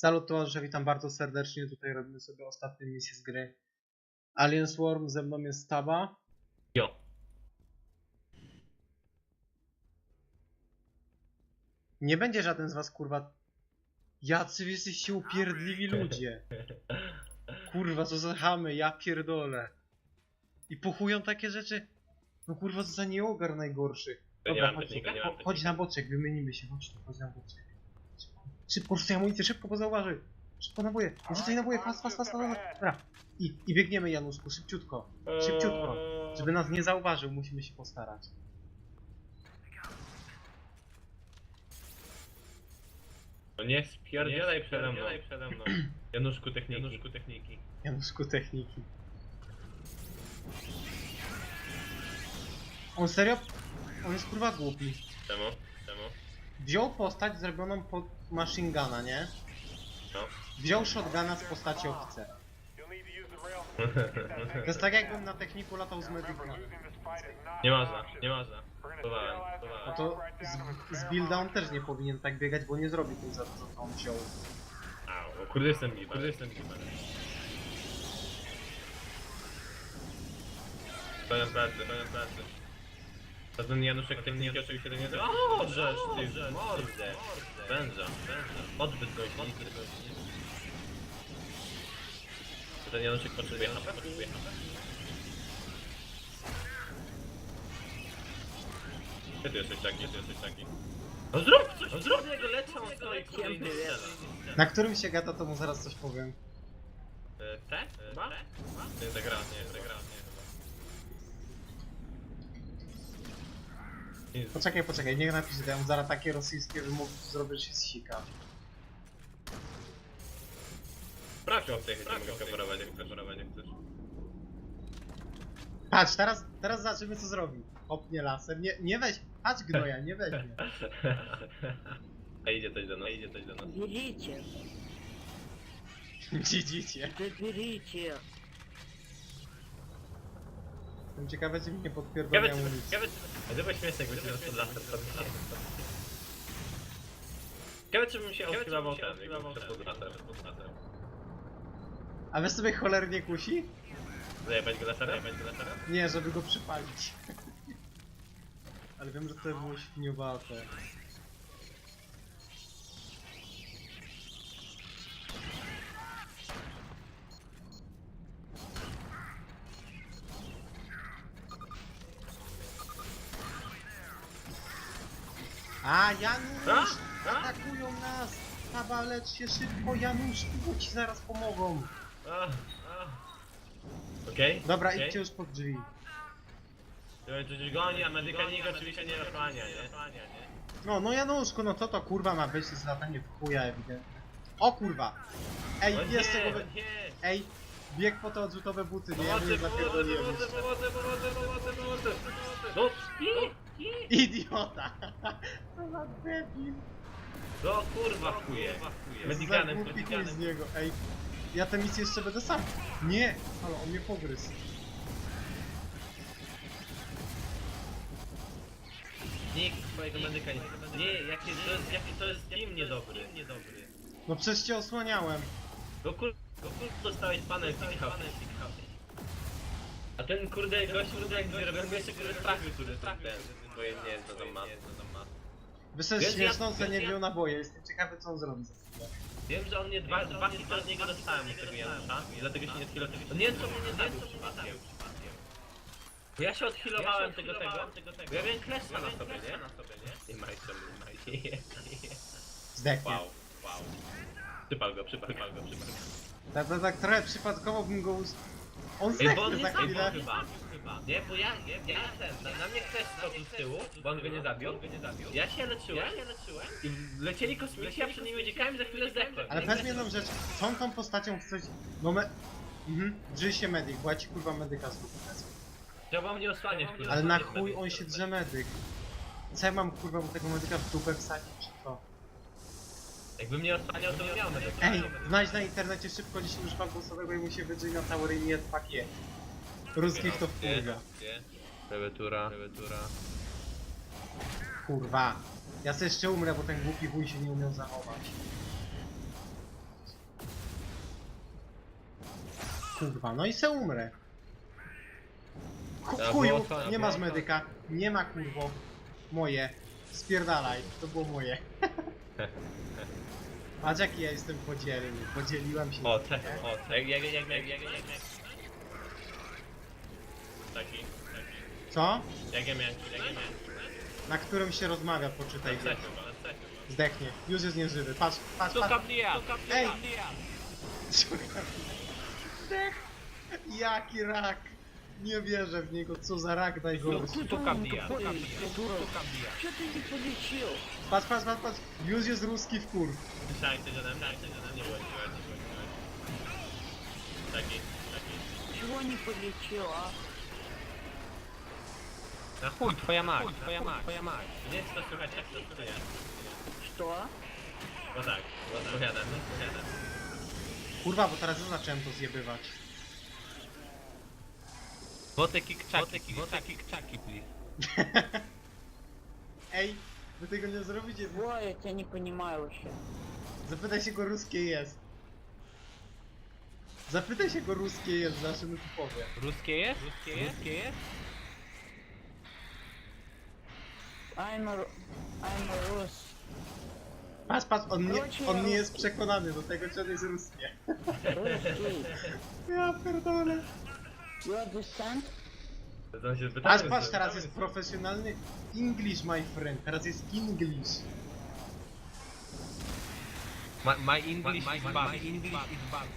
Salut towarzysze, witam bardzo serdecznie. Tutaj robimy sobie ostatnią misję z gry Alien Swarm. Ze mną jest Taba. Jo. Nie będzie żaden z was kurwa. Jacy wy jesteście upierdliwi ludzie. Kurwa, co za chamy, ja pierdolę. I pochują takie rzeczy. No kurwa, co za nieogar najgorszy. Nie Dobra, chodź, nie chodź, chodź na boczek, wymienimy się, chodź tu, chodź na boczek. Szybko, rzucaj amunicję, szybko, bo zauważy. Szybko naboje, nie rzucaj naboje, fast, fast, fast, fast. Dobra, i, i biegniemy Januszku, szybciutko. Szybciutko. Żeby nas nie zauważył, musimy się postarać. No nie spierdzielaj przede mną. przede mną. Januszku techniki. Januszku techniki. Januszku techniki. On serio? On jest kurwa głupi. Czemu? Wziął postać zrobioną pod machine guna, nie? No. Wziął shotguna z postaci owce. To jest tak jakbym na techniku latał z Medicna. nie można, nie można. Próbowałem, No próbowałem. to z, z builda on też nie powinien tak biegać, bo nie zrobi tym za dużo, co on wziął. Au, o kurde jestem gibar, kurde jestem gibar. Pełen pracy, pełen pracy. A ten Januszek techniki oczywiście nie O, żeż ty, w mordę. Węża, węża. Odbyt gości. Czy ten Januszek potrzebuje HP? Potrzebuje HP? Gdzie ty jesteś taki, gdzie ty jesteś taki? No zrób coś, no zrób jego leczą, on stoi kurde i nie strzela. Na którym się gada, to mu zaraz coś powiem. E, Te? Chyba? Nie, ta gra, nie, ta gra, nie chyba. Nic. Poczekaj, poczekaj, niech napisze, to ja mu zaraz takie rosyjskie wymowy zrobię, że się zsika. Sprawdź o tej chwili, mogę kamerować, jak chcesz, kamerować, jak chcesz. Patrz, teraz, teraz zobaczymy co zrobi. Hopnie lasem, nie, nie weź, patrz gnoja, nie weźmie. A idzie coś do nas, a idzie coś do nas. Берите, Widzicie. заберите. Jestem ciekawy, czy mi nie Ciekawe podpierdolę czy, amunicji. ciekawe czy, a to by śmieszne, jakby się teraz pod lasem podpisał. Ciekawe czy bym się odchylował ten, jakbym przed. A wy sobie cholernie kusi? Zajebać go laserem? Zajebać go laserem? Nie, żeby go przypalić. Ale wiem, że to było świniowate. A, Janusz! A? A? Atakują nas! Taba, lecz się szybko, Janusz, bo ci zaraz pomogą. A, a. Okej? Dobra, okej. idźcie już pod drzwi. Gdyby coś goni, a medykanik oczywiście nie rozpania, nie? No, no Januszku, no co to kurwa ma być z latanie w chuja ewidentnie. O kurwa! Ej, O jest nie, tego... o nie! Ej, bieg po te odrzutowe buty, nie? Ja Pomocy, bym pomocy, zapierdoliłem pomocy, jeszcze. pomocy, pomocy, pomocy, pomocy! No, i. Idiota! Co za debil! No kurwa chuje. Za Medikanem, głupi chuj z niego, ej. Ja tę misję jeszcze będę sam. Nie! Ale on mnie pogryzł. Nikt swojego medyka nie... Nie, jaki to jest, jaki to jest team niedobry. niedobry. No przecież cię osłaniałem. Go kur... Go kur... dostałeś panem pick-up. A ten kurde gość kurde jak zrobił jeszcze kurde strachy, który ten, bo ja nie wiem co tam ma. co tam ma. Wyszedł Wiesz, ja- wiesz, nie ja- wziął naboje. Jestem ciekawy co on zrobi za chwilę. Wiem, że on mnie dwa, dwa hity od niego dostałem od tego Janusza i dlatego się nie odchilowałem. Nie wiem, co mnie nie zabił przypadkiem. Bo ja się odchilowałem tego tego, bo ja miałem kleszcza na sobie, nie? Nie majcie, nie majcie. Zdechnie. Wow, wow. Przypal go, przypal go, przypal go. Tak, tak, tak trochę przypadkowo bym go us... On Ej, bo on za chwilę. chyba, chyba. Nie, bo ja, ja ten, na, na mnie kleszcz skoczył z tyłu, bo on go nie zabił. Ja się leczyłem, ja się leczyłem. I lecieli kosmici, ja przed nimi uciekałem i za chwilę zdechłem. Ale powiedz mi jedną rzecz, co on tą postacią chce... No me... Mhm, drży się medyk, bo ja ci kurwa medyka zrób. Trzeba mnie osłaniać, kurwa. Ale na chuj on się drze medyk. Co ja mam kurwa mu tego medyka w dupę wsadzić? Jakby mnie osłaniał, to miał. Ej, znajdź na internecie szybko 10 szpan głosowego i mu się wydrzyj na całej linii tak je. Ruskich to wkurwa. Klawiatura, klawiatura. Kurwa. Ja sobie jeszcze umrę, bo ten głupi wuj się nie umiał zachować. Kurwa, no i se umrę. Ku- Chuju, nie masz medyka, nie ma kurwo. Moje. Spierdalaj, to było moje. Patrz jaki ja jestem podzielny. Podzieliłem się. O, te, o, te, jak, jak, jak, jak, jak, jak, jak. Taki, taki. Co? Jak ja miałem, jak ja miałem. Na którym się rozmawia, poczytaj. Na C chyba, na C chyba. Zdechnie. Już jest nieżywy. Patrz, patrz, Suka patrz. blia, Ej! Zdech. Jaki rak. Nie wierzę w niego. Co za rak najgorszy. Suka blia, Какой suka ты, blia, дура? suka blia. Чё ты не полечил? Patrz, patrz, patrz, patrz. Już jest ruski w kur. Słyszałem coś ode mnie, coś ode mnie było, nie było, nie było, nie było. Taki, taki. Чего не полечил, а? Na chuj, twoja mać, twoja mać, twoja mać. Nie wiem, czy to słychać, jak to czuje. Что? Bo tak, odpowiadam, odpowiadam. Kurwa, bo teraz ja zacząłem to zjebywać. Boty kikczaki, boty kikczaki, please. Ej, wy tego nie zrobicie. Во, я тебя не понимаю вообще. Zapytaj się go ruskie jest. Zapytaj się go ruskie jest, zobaczymy co powie. Ruskie jest? Ruskie jest? Ruskie jest? I'm a, I'm a Rus. Patrz, patrz, on nie, Wróci on na nie jest ruski. przekonany do tego, czy on jest ruskie. Русский. Ja pierdolę. You understand? Aż patrz, teraz jest profesjonalny English, my friend. Teraz jest English. My, my English my, my, is bad. My English is bad.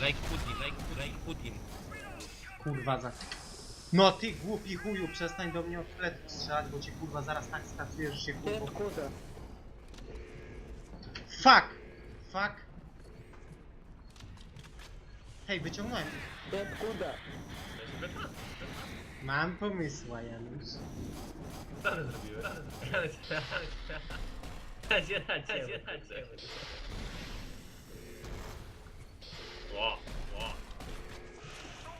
Like Putin, like, like Putin. Kurwa za... No ty głupi chuju, przestań do mnie od fletu strzelać, bo cię kurwa zaraz tak skasujesz, że się kurwa... Fuck! Fuck! Hej, wyciągnąłem. Kurde. Mam pomysła, Janusz. Co ty zrobiłeś? Zadzieracie, zadzieracie. Ło, ło.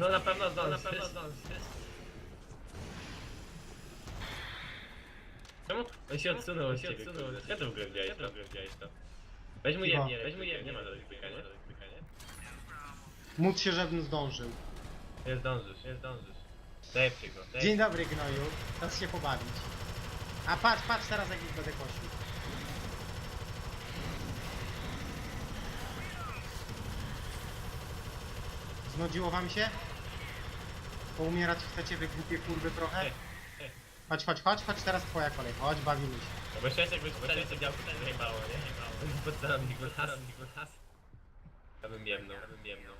No na pewno zdążysz. Na pewno zdążysz. Czemu? On się odsunął od ciebie, kurde. Ja to w ogóle widziałeś to? Weź mu jemnie, weź mu jemnie, nie ma do wyklikania. Módl się, żebym zdążył. Nie zdążysz, nie zdążysz. Dajcie go, dajcie Dzień dobry, gnoju. Czas się pobawić. A patrz, patrz teraz jak ich będę kosił. Znudziło wam się? Poumierać chcecie wy głupie kurwy trochę? Chodź, chodź, chodź, chodź, teraz twoja kolej. Chodź, bawimy się. No bo szczęście jakbyś wtedy to działko tak wyjebało, nie? Pod celownik go las, go las. Ja bym jemnął, ja bym jemnął.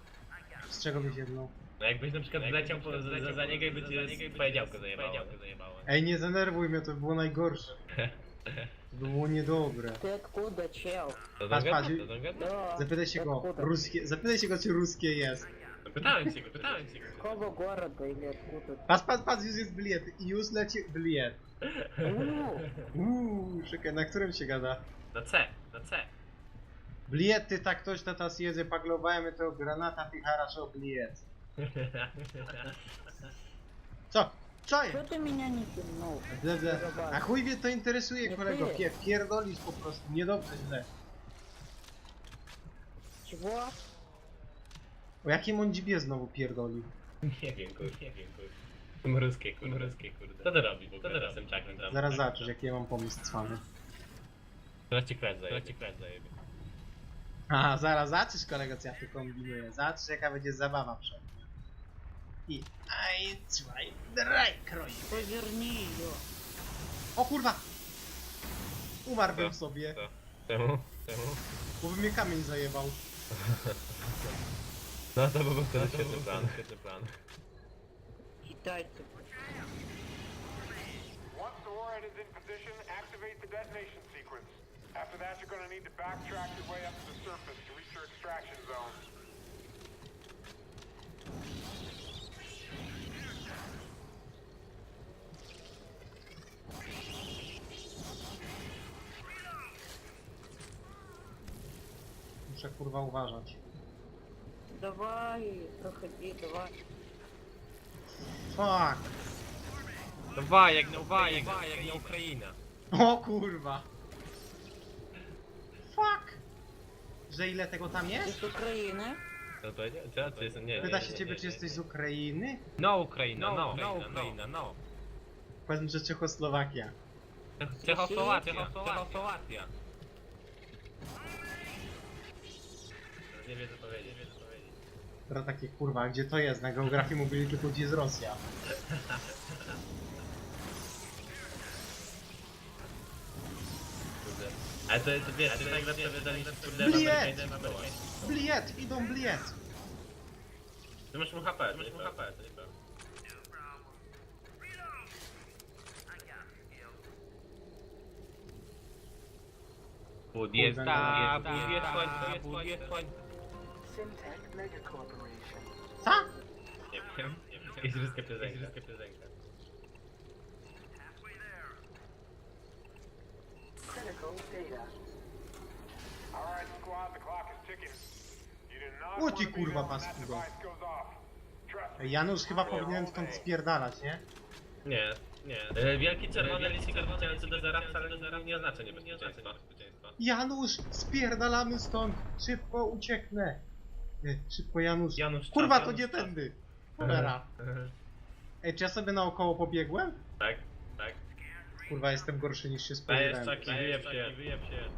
Z czego byś jedną? No jakbyś na przykład zleciał po, za, za, za niego i by ci twoje działko zajebało. Ej, nie denerwuj mnie, to było najgorsze. To było niedobre. Ты откуда, чел? To Patrz, patrz. dogadne, to dogadne. Да. Zapytaj się go, Откуда? ruskie, zapytaj się go, czy ruskie jest. No Pytałem się go, pytałem się go. Какого города или откуда? Patrz, patrz, patrz, już jest bliet. I już leci bliet. У, Uuu, czekaj, na którym się gada? Na C, na C. Bliety, tak ktoś to tas jedzę, paglowałem to granata, ty haraszo bliet. Co? Co Co ty mnie nie ciągnął? Ble. A chuj wie to interesuje Nie kolego, Pie, pierdolisz po prostu, niedobrze źle. Czwo? O jakim on znowu pierdolił? Nie wiem, kurde, nie wiem, kurde. Mruskie, kurde. Mruskie, kurde. Co to robi w ogóle? Co to robi? Tam, Zaraz zobaczysz jaki ja mam pomysł cwany. Teraz ci kręcę, teraz ci kręcę. Aha, zaraz zobaczysz kolego co ja tu kombinuję, zobaczysz jaka będzie zabawa przed. nim. I aj, trzymaj, draj, kroi. Pożernij go. O kurwa! Umarłbym Co? sobie, Co? Czemu? Czemu? bo by mnie kamień zajebał. No to byłby no wtedy świetny plan. Świetny plan. Witajcie. Once the warhead is in position, activate the detonation sequence. After that, you're going to need to backtrack your way up to the surface to reach your extraction zone. Muszę kurwa uważać. Давай, проходи, давай. Fuck! Dawaj, jak na Ukraina. Dawaj, jak na Ukraina. O kurwa! Fuck! Że ile tego tam Ты jest? с Украины? On powiedział? Co? Co jest? Nie, nie, Pyta nie, się nie, ciebie, nie, czy nie, jesteś z Ukrainy? No Ukraina, no, no Ukraina, no. Powiedzmy, że Czechoslowakia. Czechosłowacja, Czechosłowacja. Nie wiem co powiedzieć, nie wiem co powiedzieć. Teraz takie kurwa, gdzie to jest? Na geografii mówili tylko gdzie jest Rosja. Kurde. Ale to, to wiesz, to tak lepsze wydanie kurde Bliet! amerykańskim szkołach. Bliet! Idą bliet! Ty masz mu HP, ty masz mu HP, to nie prawda. Bud jest no. bud jest końca, bud jest końca. Syntech Mega Corporation. Co? Nie wiem, nie wiem. Jakieś ruskie piosenka. Jakieś ruskie piosenka. Critical data. All right, squad, the clock is ticking. You do not O want ty to be kurwa paskudo. Ej, Janusz, chyba powinienem stąd spierdalać, nie? Nie, nie. E, Wielki czerwony licznik odliczający do zera wcale nie, nie oznacza niebezpieczeństwa. Janusz, spierdalamy stąd! Szybko ucieknę! Nie, szybko Janusz. Janusz, Kurwa, to nie Janusz, tędy! Cholera. Ej, czy ja sobie naokoło pobiegłem? Tak. Kurwa, jestem gorszy niż się Dajesz spodziewałem. czaki, wyjeb się. Wyjeb się.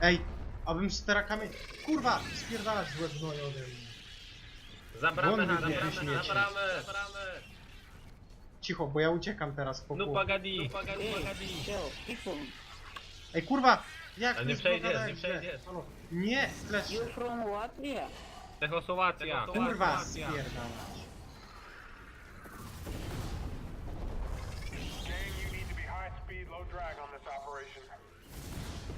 Ej, abym z terakami... Kurwa, spierdalać złe gnoje ode mnie. Za bramę, Won za wybiegł bramę, śmieci. za bramę, za bramę. Cicho, bo ja uciekam teraz po No pół. pagadi, pagadi, Hey, pagadi. people. Ej, kurwa! Jak Ale to nie jest przejdziesz, nie przejdziesz. Halo. Nie, klesz. You from Latvia? Czechosłowacja. Kurwa, spierdalać.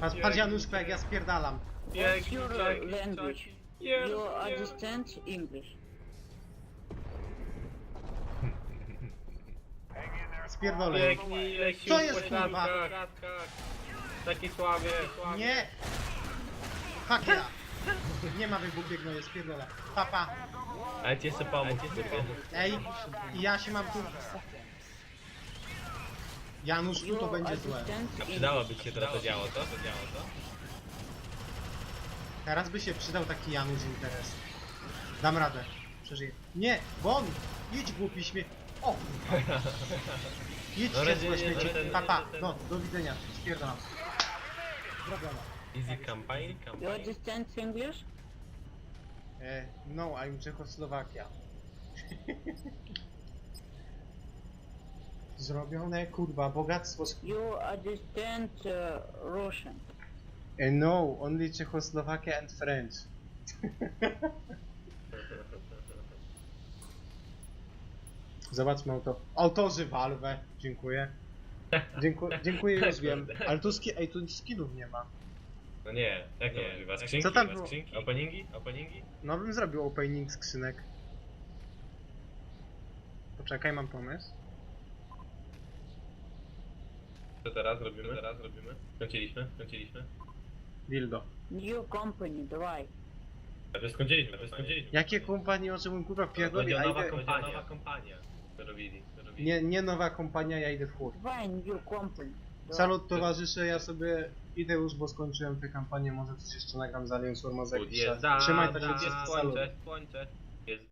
Patrz, patrz Januszko, jak ja spierdalam. What's your language? Yeah, You understand English? Spierdolę. Biegnij, Co jest, po kurwa? siatkach. Taki słaby. Nie! Ja! Nie ma wybuchu gnoje, spierdolę. Papa. Ale ci jeszcze pomógł, kurwa. Ej, ja się mam tu... Janusz, tu to będzie złe. English? Przydałoby się teraz to działo, to? To działo, to? Teraz by się przydał taki Janusz interes. Dam radę. Przeżyję. Nie! Won! Idź głupi śmie... O! kurwa. Idźcie No, złe nie, śmieci. nie, nie, Papa, nie, nie. no, do widzenia. Spierdalam. Zrobione. Easy campaign, You campaign. understand English? E, no, I'm Czechoslowakia. Zrobione, kurwa, bogactwo. sk- You understand uh, Russian? E, no, only Czechoslovakia and French. Zobaczmy auto. Autorzy Valve. Dziękuję. Dzięku, dziękuję, już wiem. Ale tu ski, ej, tu skinów nie ma. No nie, jak możliwe? Skrzynki? Co tam Chyba było? Skrzynki? Openingi? Openingi? No bym zrobił opening skrzynek. Poczekaj, mam pomysł. Co teraz robimy? Co teraz robimy? Skończyliśmy? Skończyliśmy? Dildo. New company, dawaj. Wy skończyliśmy, wy skończyliśmy. Jakie kompanii, o czym kurwa pierdoli, a nowa idę... kompania. Nowa kompania. Co robili? Co robili? Nie, nie nowa kompania, ja idę w chór. Dawaj, new company. Salut towarzysze, ja sobie idę już, bo skończyłem tę kampanię, może coś jeszcze nagram z Alien Surma jakiś czas. Trzymaj tak, salut. Cześć, cześć. Jest